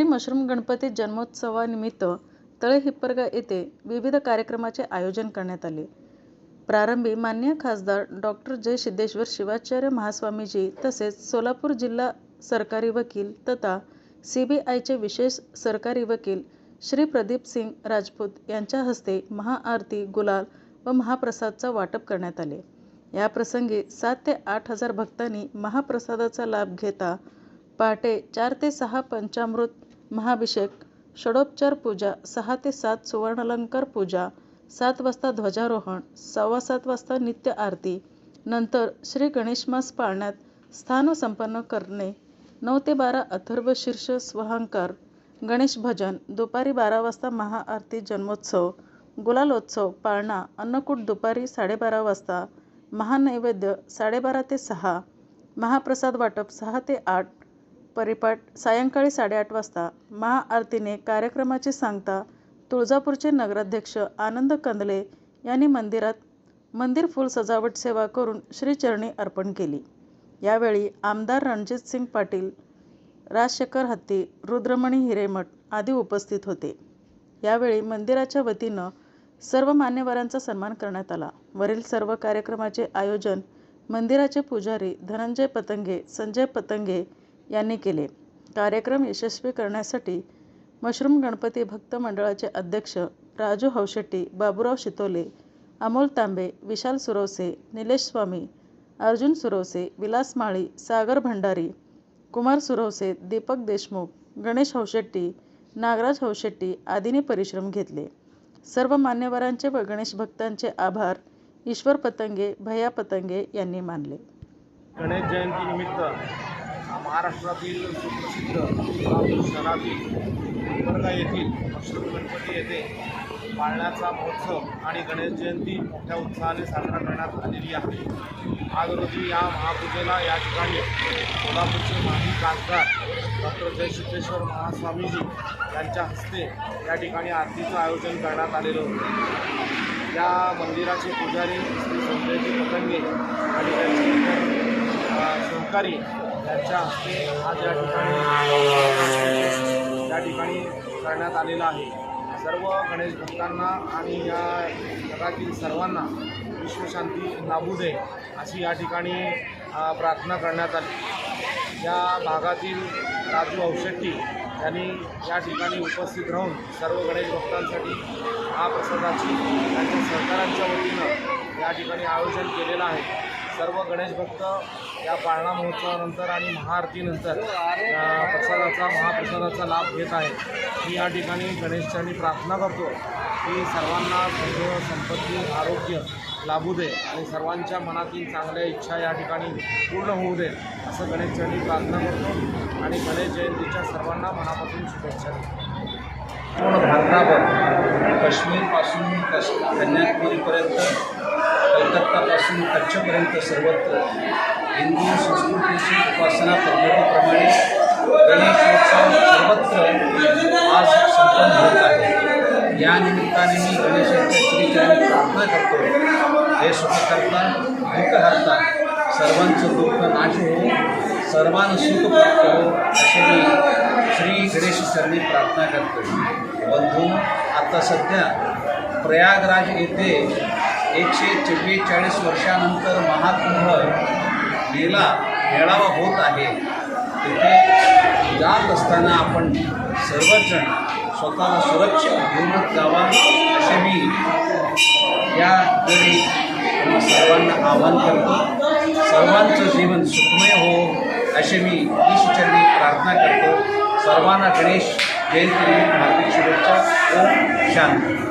Shri mushroom Ganpati जन्मोत्सवानिमित्त तळे हिप्परगा येथे विविध कार्यक्रमाचे आयोजन करण्यात आले. प्रारंभी मान्य खासदार डॉक्टर जय सिद्धेश्वर शिवाचार्य महास्वामीजी तसेच सोलापूर जिल्हा सरकारी वकील तथा सी बी आयचे विशेष सरकारी वकील श्री प्रदीप सिंग राजपूत यांच्या हस्ते महाआरती गुलाल व महाप्रसादचा वाटप करण्यात आले. याप्रसंगी सात ते आठ हजार भक्तांनी महाप्रसादाचा लाभ घेता पहाटे चार ते सहा पंचामृत महाभिषेक षडोपचार पूजा सहा ते सात सुवर्णालंकार पूजा सात वाजता ध्वजारोहण सव्वा सात वाजता नित्य आरती नंतर श्री गणेशमास पाळण्यात स्थान संपन्न करणे नऊ ते बारा अथर्व शीर्ष स्वहंकार गणेश भजन दुपारी बारा वाजता महाआरती जन्मोत्सव गुलालोत्सव पाळणा अन्नकूट दुपारी साडेबारा वाजता महानैवेद्य साडेबारा ते सहा महाप्रसाद वाटप सहा ते आठ परिपाठ सायंकाळी साडेआठ वाजता महाआरतीने कार्यक्रमाची सांगता तुळजापूरचे नगराध्यक्ष आनंद कंदले यांनी मंदिरात मंदिर फुल सजावट सेवा करून श्रीचरणी अर्पण केली. यावेळी आमदार रणजितसिंग पाटील राजशेखर हत्ती रुद्रमणी हिरेमठ आदी उपस्थित होते. यावेळी मंदिराच्या वतीनं सर्व मान्यवरांचा सन्मान करण्यात आला. वरील सर्व कार्यक्रमाचे आयोजन मंदिराचे पुजारी धनंजय पतंगे संजय पतंगे यांनी केले. कार्यक्रम यशस्वी करण्यासाठी मशरूम गणपती भक्त मंडळाचे अध्यक्ष राजू हौशेट्टी बाबूराव शितोले अमोल तांबे विशाल सुरवसे निलेश स्वामी अर्जुन सुरवसे विलास माळी सागर भंडारी कुमार सुरवसे दीपक देशमुख गणेश हौशेट्टी नागराज हौशेट्टी आदींनी परिश्रम घेतले. सर्व मान्यवरांचे व गणेश भक्तांचे आभार ईश्वर पतंगे भया पतंगे यांनी मानले. गणेश जयंतीनिमित्त महाराष्ट्रातील सुप्रसिद्ध शहरातील गुलबर्गा येथील मशरूम गणपती येथे पाळण्याचा महोत्सव आणि गणेश जयंती मोठ्या उत्साहाने साजरा करण्यात आलेली आहे. आज रोजी या महापूजेला या ठिकाणी सोलापूरचे माजी खासदार डॉक्टर जयसिद्धेश्वर महास्वामीजी यांच्या हस्ते या ठिकाणी आरतीचं आयोजन करण्यात आलेलं होतं. या मंदिराचे पुजारी श्री संजयजी पतंगे आणि त्यांचे सहकारी यांच्या हस्ते आज या ठिकाणी या ठिकाणी करण्यात आलेला आहे. सर्व गणेश भक्तांना आणि या जगातील सर्वांना विश्वशांती लाभू दे अशी या ठिकाणी प्रार्थना करण्यात आली. या भागातील राजू औशेट्टी यांनी या ठिकाणी उपस्थित राहून सर्व गणेश भक्तांसाठी महाप्रसादाची त्यांच्या सहकारांच्या वतीनं या ठिकाणी आयोजन केलेलं आहे. सर्व गणेश भक्त या पाळणा महोत्सवानंतर आणि महाआरतीनंतर प्रसादाचा महाप्रसादाचा लाभ घेत आहे मी या ठिकाणी गणेशांनी प्रार्थना करतो की सर्वांना सर्व संपत्ती आरोग्य लाभू दे आणि सर्वांच्या मनातील चांगल्या इच्छा या ठिकाणी पूर्ण होऊ दे असं गणेशचरणी प्रार्थना करतो आणि गणेश जयंतीच्या सर्वांना मनापासून शुभेच्छा देतो. पूर्ण भारतावर काश्मीरपासून कश कन्याकुमारीपर्यंत कलकत्तापासून कच्छपर्यंत सर्वत्र हिंदू संस्कृतीची उपासना पद्धतीप्रमाणे गणेशोत्सव सर्वत्र आज संपन्न होत आहे. या निमित्ताने मी गणेशाच्या श्रीचरणी प्रार्थना करतो. हे सुखकर्ता दुःखहर्ता सर्वांचं दुःख नाश हो सर्वांना सुख प्राप्त हो असे मी श्री गणेश चरणी प्रार्थना करतो. बंधू आता सध्या प्रयागराज येथे एकशे चव्वेचाळीस वर्षानंतर महाकुंभ मेला मेळावा होत आहे. तिथे जात असताना आपण सर्वजण स्वतःला सुरक्षित घेऊनच जावा असे मी या वेळी सर्वांना आवाहन करतो. सर्वांचं जीवन सुखमय हो असे मी ईश्वरचरणी प्रार्थना करतो. सर्वांना गणेश जयंती हार्दिक शुभेच्छा. ओम शांत.